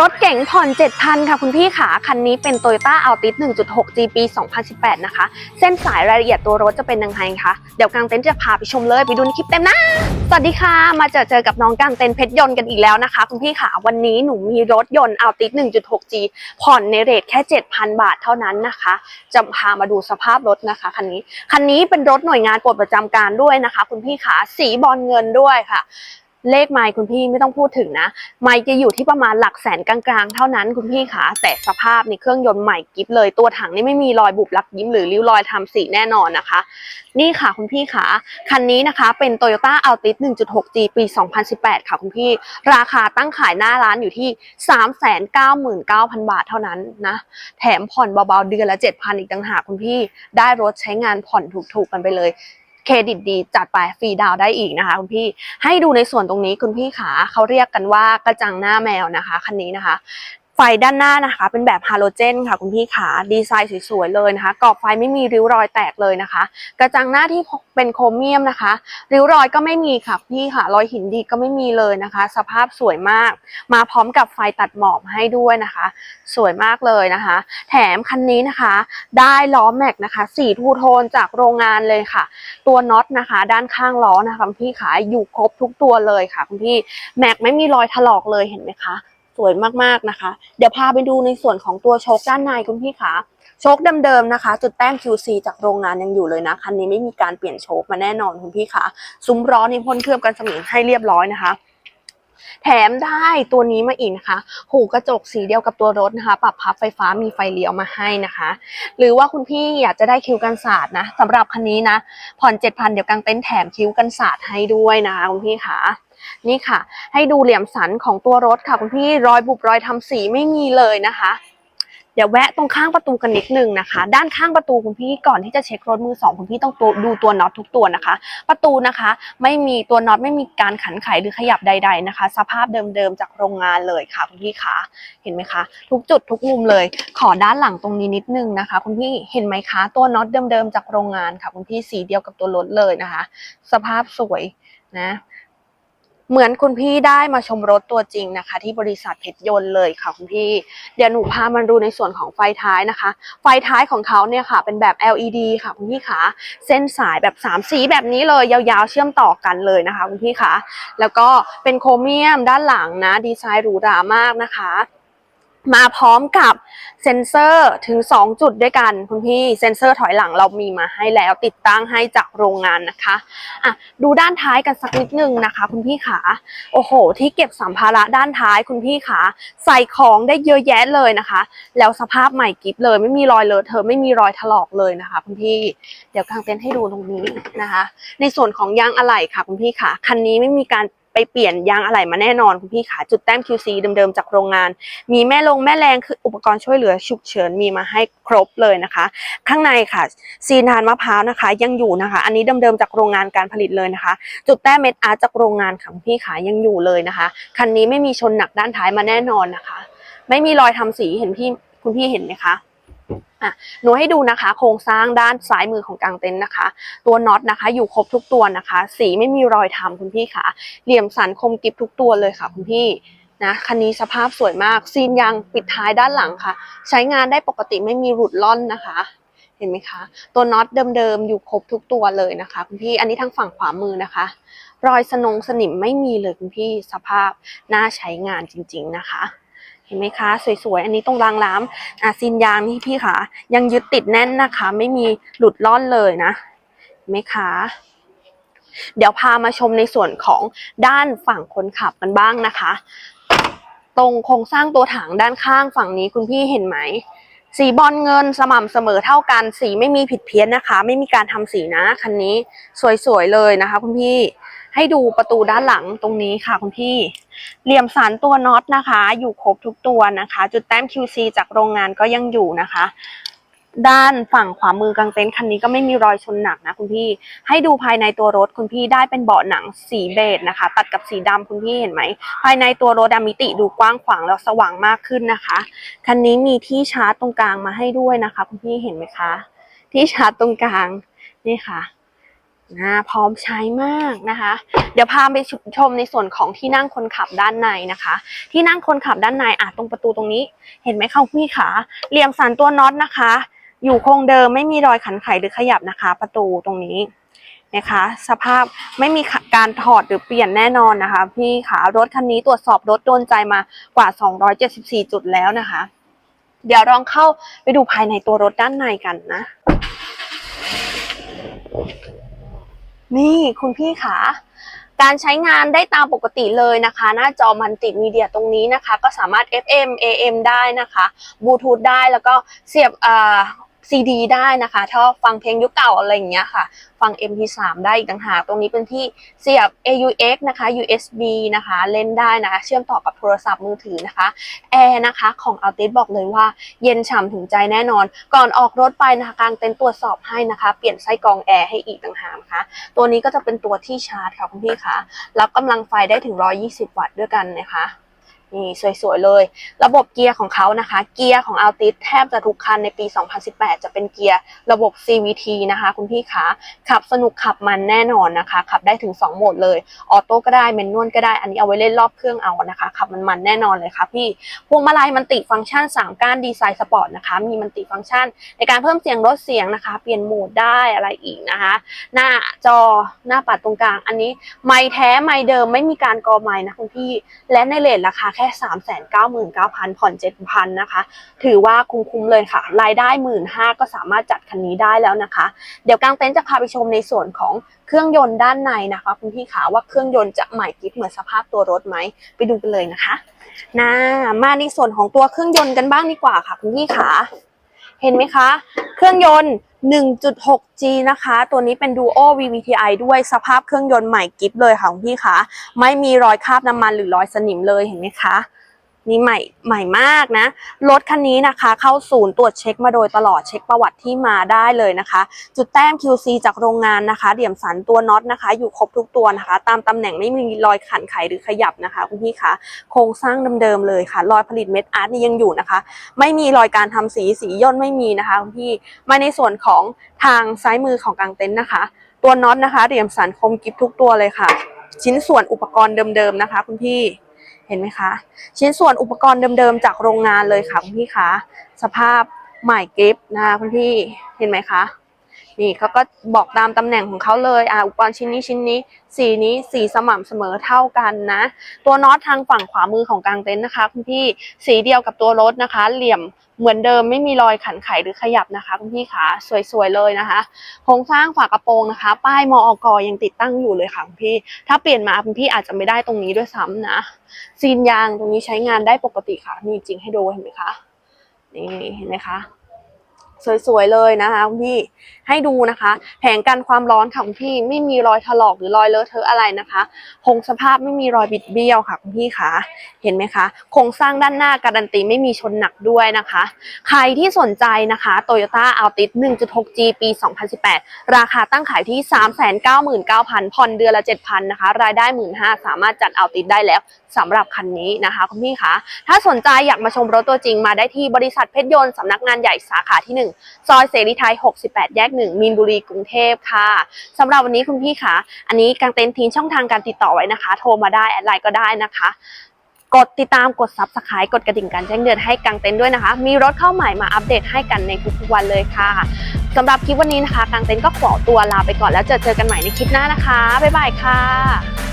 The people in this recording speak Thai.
รถเก๋งผ่อน 7,000 ค่ะคุณพี่ขาคันนี้เป็น Toyota Altis 1.6 G ปี 2018 นะคะ เส้นสายรายละเอียดตัวรถจะเป็นยังไงคะ เดี๋ยวกางเต็นท์จะพาไปชมเลยไปดูในคลิปเต็มนะ สวัสดีค่ะ มาเจอเจอกับน้องกางเต็นท์เพชรยนต์กันอีกแล้วนะคะ คุณพี่ขาวันนี้หนูมีรถยนต์ Altis 1.6 G ผ่อนในเรทแค่ 7,000 บาทเท่านั้นนะคะ จะพามาดูสภาพรถนะคะคันนี้ คันนี้เป็นรถหน่วยงานปลดประจำการด้วยนะคะ คุณพี่ขาสีบอลเงินด้วยค่ะ เลขไมค์คุณพี่ไม่ต้องพูดถึงนะ ไมค์จะอยู่ที่ประมาณหลักแสนกลางๆ เท่านั้นคุณพี่ขาแต่สภาพในเครื่องยนต์ใหม่กิฟเลยตัวถังนี่ไม่มีรอยบุบลักยิ้มหรือริ้วรอยทำสีแน่นอนนะคะ นี่ค่ะคุณพี่ขาคันนี้นะคะเป็น Toyota Altis 1.6G ปี 2018 ค่ะคุณพี่ ราคาตั้งขายหน้าร้านอยู่ที่ 399,000 บาทเท่านั้นนะ แถมผ่อนเบาๆเดือนละ 7,000 อีกต่างหากคุณพี่ ได้รถใช้งานผ่อนถูกๆกันไปเลย เครดิตดีจัดไปฟรีดาวได้อีกนะคะคุณพี่ให้ดูในส่วนตรงนี้คุณพี่ขาเขาเรียกกันว่ากระจังหน้าแมวนะคะคันนี้นะคะ ไฟด้านหน้านะคะ เป็นแบบฮาโลเจนค่ะคุณพี่ขาดีไซน์สวยๆเลยนะคะกรอบไฟไม่มีริ้วรอยแตกเลยนะคะ กระจังหน้าที่เป็นโครเมียมนะคะ ริ้วรอยก็ไม่มีค่ะพี่ค่ะรอยหินดีก็ไม่มีเลยนะคะ สภาพสวยมาก มาพร้อมกับไฟตัดหมอกให้ด้วยนะคะ สวยมากเลยนะคะ แถมคันนี้นะคะ ได้ล้อแม็กนะคะสีทูโทนจากโรงงานเลยค่ะ ตัวน็อตนะคะ ด้านข้างล้อนะคะคุณพี่ขาอยู่ครบทุกตัวเลยค่ะคุณพี่แม็กไม่มีรอยถลอกเลยเห็นไหมคะ สวยมากๆนะคะ เดี๋ยวพาไปดูในส่วนของตัวโชคด้านในคุณพี่ขาโชคเดิมๆนะคะ จุดแต้ม QC จากโรงงานยังอยู่เลยนะ คันนี้ไม่มีการเปลี่ยนโชคมาแน่นอนคุณพี่ขาซุ้มล้อนี่พ่นเคลือบกันสนิมให้เรียบร้อยนะคะแถมได้ตัวนี้มาอีกนะคะ หูกระจกสีเดียวกับตัวรถนะคะ ปรับพับไฟฟ้ามีไฟเลี้ยวมาให้นะคะ หรือว่าคุณพี่อยากจะได้คิวกันศาสตร์นะสำหรับคันนี้นะ ผ่อน 7,000 เดี๋ยวกางเต็นท์แถมคิวกันศาสตร์ให้ด้วยนะคะคุณพี่คะ นี่ค่ะ ให้ดูเหลี่ยมสันของตัวรถค่ะคุณพี่รอยบุบรอยทำสีไม่มีเลยนะคะ เดี๋ยวแวะตรงข้างประตูกันนิดนึงนะคะ ด้านข้างประตูคุณพี่ก่อนที่จะเช็ครถมือสองคุณพี่ต้องดูตัวน็อตทุกตัวนะคะ ประตูนะคะ ไม่มีตัวน็อตไม่มีการขันไขหรือขยับใด ๆนะคะ สภาพเดิมๆจากโรงงานเลยค่ะคุณพี่คะเห็นไหมคะ ทุกจุดทุกมุมเลย ขอด้านหลังตรงนี้นิดนึงนะคะ คุณพี่เห็นไหมคะ ตัวน็อตเดิมๆจากโรงงานค่ะคุณพี่สีเดียวกับตัวรถเลยนะคะ สภาพสวยนะ เหมือนคุณพี่ได้มาชมรถตัวจริงนะคะ ที่บริษัทเพชรยนต์เลยค่ะคุณพี่ เดี๋ยวหนูพามันดูในส่วนของไฟท้ายนะคะ ไฟท้ายของเขาเนี่ยค่ะ เป็นแบบ LED ค่ะคุณพี่คะเส้นสายแบบ3สีแบบนี้เลยยาวๆเชื่อมต่อกันเลยนะคะคุณพี่คะแล้วก็เป็นโครเมียมด้านหลังนะดีไซน์หรูหรามากนะคะ มาพร้อมกับเซ็นเซอร์ถึง 2 จุดด้วยกันคุณพี่เซ็นเซอร์ถอยหลังเรามีมาให้แล้วติดตั้งให้จากโรงงานนะคะอะดูด้านท้ายกันสักนิดนึงนะคะ คุณพี่ขาโอ้โห ที่เก็บสัมภาระด้านท้ายคุณพี่ขาใส่ของได้เยอะแยะเลยนะคะ แล้วสภาพใหม่กิฟเลย ไม่มีรอยเลอะเทอไม่มีรอยถลอกเลยนะคะ คุณพี่เดี๋ยวกางเต็นท์ให้ดูตรงนี้นะคะ ในส่วนของยางอะไหล่ค่ะ คุณพี่ขาคันนี้ไม่มีการ ไปเปลี่ยนยางอะไหล่มาแน่นอนคุณพี่ขาจุดแต้ม QC เดิมๆจากโรงงาน มีแม่ลงแม่แรงคืออุปกรณ์ช่วยเหลือฉุกเฉินมีมาให้ครบเลยนะคะ ข้างในค่ะ ซีนทานมะพร้าวนะคะ ยังอยู่นะคะ อันนี้เดิมๆจากโรงงานการผลิตเลยนะคะ จุดแต้มเม็ดอาร์ตจากโรงงานค่ะคุณพี่ขายังอยู่เลยนะคะคันนี้ไม่มีชนหนักด้านท้ายมาแน่นอนนะคะ ไม่มีรอยทำสีเห็นพี่คุณพี่เห็นไหมคะ อะหนูให้ดูนะคะ โครงสร้างด้านซ้ายมือของกางเต็นท์นะคะ ตัวน็อตนะคะ อยู่ครบทุกตัวนะคะ สีไม่มีรอยทำคุณพี่ค่ะ เหลี่ยมสันคมกริบทุกตัวเลยค่ะ คุณพี่นะคันนี้สภาพสวยมากซีนยางปิดท้ายด้านหลังค่ะ ใช้งานได้ปกติไม่มีหลุดล่อนนะคะ เห็นไหมคะ ตัวน็อตเดิมๆอยู่ครบทุกตัวเลยนะคะคุณพี่อันนี้ทางฝั่งขวามือนะคะ รอยสนงสนิมไม่มีเลยคุณพี่สภาพน่าใช้งานจริง ๆนะคะ เห็นไหมคะ สวยๆ อันนี้ตรงรางล้ำอะซีนยางนี่พี่ค่ะ ยังยึดติดแน่นนะคะ ไม่มีหลุดล่อนเลยนะเห็นไหมคะเดี๋ยวพามาชมในส่วนของด้านฝั่งคนขับกันบ้างนะคะ ตรงโครงสร้างตัวถังด้านข้างฝั่งนี้คุณพี่เห็นไหม สีบอลเงินสม่ำเสมอเท่ากัน สีไม่มีผิดเพี้ยนนะคะ ไม่มีการทำสีนะคันนี้สวยๆเลยนะคะ คุณพี่ให้ดูประตูด้านหลังตรงนี้ค่ะคุณพี่ เหลี่ยมสันตัวน็อตนะคะ อยู่ครบทุกตัวนะคะ จุดแต้ม QC จากโรงงานก็ยังอยู่นะคะ ด้านฝั่งขวามือกางเต็นท์คันนี้ก็ไม่มีรอยชนหนักนะคุณพี่ ให้ดูภายในตัวรถคุณพี่ได้เป็นเบาะหนังสีเบจนะคะ ตัดกับสีดำคุณพี่เห็นไหม ภายในตัวรถมิติดูกว้างขวางแล้วสว่างมากขึ้นนะคะ คันนี้มีที่ชาร์จตรงกลางมาให้ด้วยนะคะ คุณพี่เห็นไหมคะ ที่ชาร์จตรงกลางนี่ค่ะ นะพร้อมใช้มากนะคะ เดี๋ยวพาไปชมในส่วนของที่นั่งคนขับด้านในนะคะ ที่นั่งคนขับด้านในอะตรงประตูตรงนี้ เห็นไหมคะพี่ขาเหลี่ยมสันตัวน็อตนะคะ อยู่คงเดิมไม่มีรอยขันไขหรือขยับนะคะ ประตูตรงนี้นะคะ สภาพไม่มีการถอดหรือเปลี่ยนแน่นอนนะคะ พี่ขารถคันนี้ตรวจสอบรถโดนใจมากว่า 274 จุดแล้วนะคะ เดี๋ยวลองเข้าไปดูภายในตัวรถด้านในกันนะ นี่คุณพี่ขาการใช้งานได้ตามปกติเลยนะคะ หน้าจอมันติมีเดียตรงนี้นะคะ ก็สามารถ FM AM ได้นะคะบลูทูธได้แล้วก็เสียบอ ซีดีได้นะคะถ้าฟังเพลงยุคเก่าอะไรอย่างเงี้ยค่ะ ฟัง MP3 ได้อีกต่างหากตรงนี้เป็นที่เสียบ AUX นะคะ USB นะคะ เล่นได้นะคะ เชื่อมต่อกับโทรศัพท์มือถือนะคะแอร์นะคะของ a l t i s บอกเลยว่าเย็นฉ่ำถึงใจแน่นอน ก่อนออกรถไปนะคะกลางเต็นตรวจสอบให้นะคะ เปลี่ยนไส้กรองแอร์ให้อีกต่างหากนะคะตัวนี้ก็จะเป็นตัวที่ชาร์จค่ะคุณพี่คะรับกำลังไฟได้ถึง 120 วัตต์ด้วยกันนะคะ นี่สวยๆเลย ระบบเกียร์ของเขานะคะ เกียร์ของ Altis แทบจะทุกคันในปี 2018 จะเป็นเกียร์ระบบ CVT นะคะ คุณพี่คะขับสนุกขับมันแน่นอนนะคะ ขับได้ถึง 2 โหมดเลย ออโต้ก็ได้เมนนวลก็ได้ อันนี้เอาไว้เล่นรอบเครื่องเอานะคะ ขับมันมันแน่นอนเลยค่ะพี่ พวงมาลัยมันติฟังก์ชัน 3 ก้านดีไซน์สปอร์ตนะคะ มีมันติฟังก์ชัน ในการเพิ่มเสียงลดเสียงนะคะ เปลี่ยนโหมดได้อะไรอีกนะคะ หน้าจอหน้าปัดตรงกลาง อันนี้ไม่แท้ไม่เดิมไม่มีการกอไม้นะคุณพี่ และในเลทราคาแค่ 3 9 9 0 0 0 ผ่อน 7,000 นะคะ ถือว่าคุ้มๆเลยค่ะ รายได้1 5ื่นก็สามารถจัดคันนี้ได้แล้วนะคะ เดี๋ยวกางเต็นท์จะพาไปชมในส่วนของเครื่องยนต์ด้านในนะคะคุณพี่ขาว่าเครื่องยนต์จะใหม่กิ๊บเหมือนสภาพตัวรถไหมไปดูกันเลยนะคะนะมาในส่วนของตัวเครื่องยนต์กันบ้างดีกว่าค่ะคุณพี่ขา เห็นไหมคะ เครื่องยนต์ 1.6G นะคะ ตัวนี้เป็น Duo VVTi ด้วยสภาพเครื่องยนต์ใหม่กิฟเลยค่ะคุณพี่คะไม่มีรอยคราบน้ำมันหรือรอยสนิมเลยเห็นไหมคะ นี่ใหม่ใหม่มากนะ รถคันนี้นะคะ เข้าศูนย์ตรวจเช็คมาโดยตลอดเช็คประวัติที่มาได้เลยนะคะ จุดแต้ม QC จากโรงงานนะคะ เดี่ยมสันตัวน็อตนะคะ อยู่ครบทุกตัวนะคะ ตามตำแหน่งไม่มีรอยขันไขหรือขยับนะคะคุณพี่คะโครงสร้างเดิมๆเลยค่ะ รอยผลิตเม็ดอาร์ตนี่ยังอยู่นะคะ ไม่มีรอยการทำสีสีย่นไม่มีนะคะคุณพี่มาในส่วนของทางซ้ายมือของกลางเต็นท์นะคะ ตัวน็อตนะคะเดี่ยมสันคมกิฟทุกตัวเลยค่ะ ชิ้นส่วนอุปกรณ์เดิมๆนะคะ คุณพี่ เห็นไหมคะ ชิ้นส่วนอุปกรณ์เดิมๆจากโรงงานเลยค่ะคุณพี่คะสภาพใหม่กิฟนะคะคุณพี่เห็นไหมคะ นี่เขาก็บอกตามตำแหน่งของเขาเลยอ่าอุปกรณ์ชิ้นนี้ชิ้นนี้ สีนี้สีสม่ำเสมอเท่ากันนะ ตัวน็อตทางฝั่งขวามือของกลางเต็นท์นะคะคุณพี่สีเดียวกับตัวรถนะคะ เหลี่ยมเหมือนเดิมไม่มีรอยขันไขหรือขยับนะคะคุณพี่ขาสวยๆเลยนะคะโครงสร้างฝากระโปรงนะคะ ป้ายมอกยังติดตั้งอยู่เลยค่ะคุณพี่ ถ้าเปลี่ยนมาคุณพี่อาจจะไม่ได้ตรงนี้ด้วยซ้ำนะซีนยางตรงนี้ใช้งานได้ปกติค่ะมีจริงให้ดูเห็นไหมคะนี่เห็นไหมคะ สวยๆเลยนะคะคุณพี่ให้ดูนะคะ แผงกันความร้อนค่ะคุณพี่ไม่มีรอยถลอกหรือรอยเลอะเทอะอะไรนะคะคงสภาพไม่มีรอยบิดเบี้ยวค่ะคุณพี่คะเห็นไหมคะโครงสร้างด้านหน้าการันตีไม่มีชนหนักด้วยนะคะ ใครที่สนใจนะคะ Toyota Altis 1.6G ปี 2018 ราคาตั้งขายที่ 399,000 ผ่อนเดือนละ 7,000 นะคะ รายได้ 15,000สามารถจัด Altis ได้แล้วสำหรับคันนี้นะคะคุณพี่คะถ้าสนใจอยากมาชมรถตัวจริงมาได้ที่บริษัทเพชรยนต์สำนักงานใหญ่สาขาที่ 1ซอยเสรีไทย 68 แยก 1 มีนบุรีกรุงเทพค่ะสำหรับวันนี้คุณพี่คะอันนี้กางเต็นท์ทิ้งช่องทางการติดต่อไว้นะคะ โทรมาได้แอดไลน์ก็ได้นะคะ กดติดตามกด subscribe กดกระดิ่งการแจ้งเตือนให้กางเต็นท์ด้วยนะคะ มีรถเข้าใหม่มาอัปเดตให้กันในทุกๆวันเลยค่ะสำหรับคลิปวันนี้นะคะกางเต็นท์ก็ขอตัวลาไปก่อนแล้วเจอเจอกันใหม่ในคลิปหน้านะคะบ๊ายบายค่ะ